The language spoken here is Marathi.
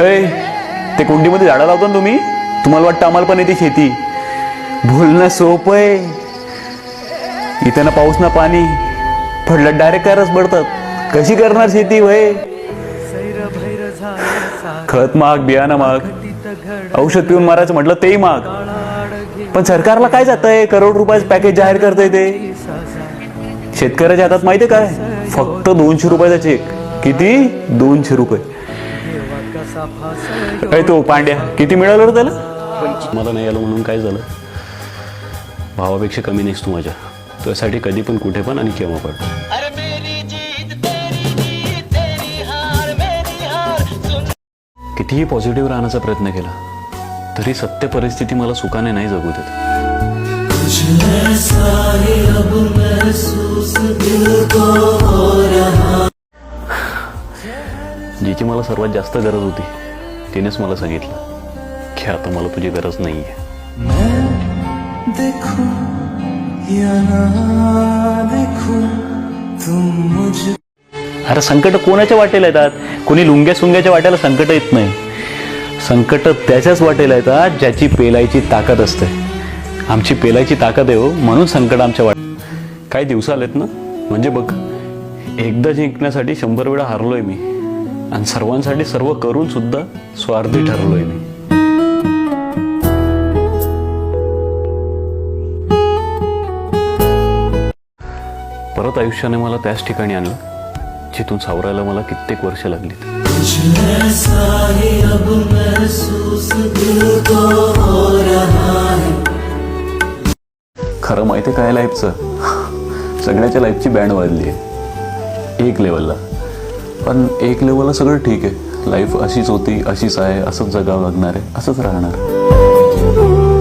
ऐ ते कुंडीमध्ये झाडं लावता ना तुम्ही? तुम्हाला वाटतं आम्हाला पण येते शेती? बोलणं सोपं आहे. इथे ना पाऊस ना पाणी. पडलं डायरेक्ट कारच पडतात. कशी करणार शेती वय? खत माग बियाणं माग. औषध पिऊन मारायचं म्हटलं तेही माग. पण सरकारला काय जातंय? करोड रुपयाचं पॅकेज जाहीर करतंय ते. शेतकऱ्याच्या हातात माहितीये काय? फक्त दोनशे रुपयाचा चेक किती? दोनशे रुपये. अय तो पांड्या किती मिळालं रे त्याला? मला नाही आलं म्हणून काय झालं? भावापेक्षा कमी नाहीस तू माझ्या. तुझ्यासाठी कधी पण कुठे पण आणि केव्हा पण. अरे मेरी जीत तेरी जीत तेरी हार मेरी हार. सुन कितीही पॉझिटिव्ह राहण्याचा प्रयत्न केला तरी सत्य परिस्थिती मला सुखाने नाही जगू देत. जिची मला सर्वात जास्त गरज होती. तिनेच मला सांगितलं की आता मला तुझी गरज नाही आहे अरे संकट कोणाच्या वाटेला येतात? कोणी लुंग्या सुंग्याच्या वाट्याला संकट येत नाही. संकट त्याच्याच वाटेला येतात ज्याची पेलायची ताकद असते. आमची पेलायची ताकद आहे हो म्हणून संकट आमच्या वाट काय दिवस आलेत ना? म्हणजे बघ एकदा जिंकण्यासाठी शंभर वेळा हारलोय मी. आणि सर्वांसाठी सर्व करून सुद्धा स्वार्थी ठरलोय मी. परत आयुष्याने मला त्याच ठिकाणी आणलं जिथून सावरायला मला कित्येक वर्ष लागली खरं माहिती आहे काय लाईफचं सगळ्याच्या लाईफची बँड वाजली आहे एक लेवलला पण एक लेवलला सगळं ठीक आहे. लाईफ अशीच होती अशीच आहे असंच जगावं लागणार आहे असंच राहणार.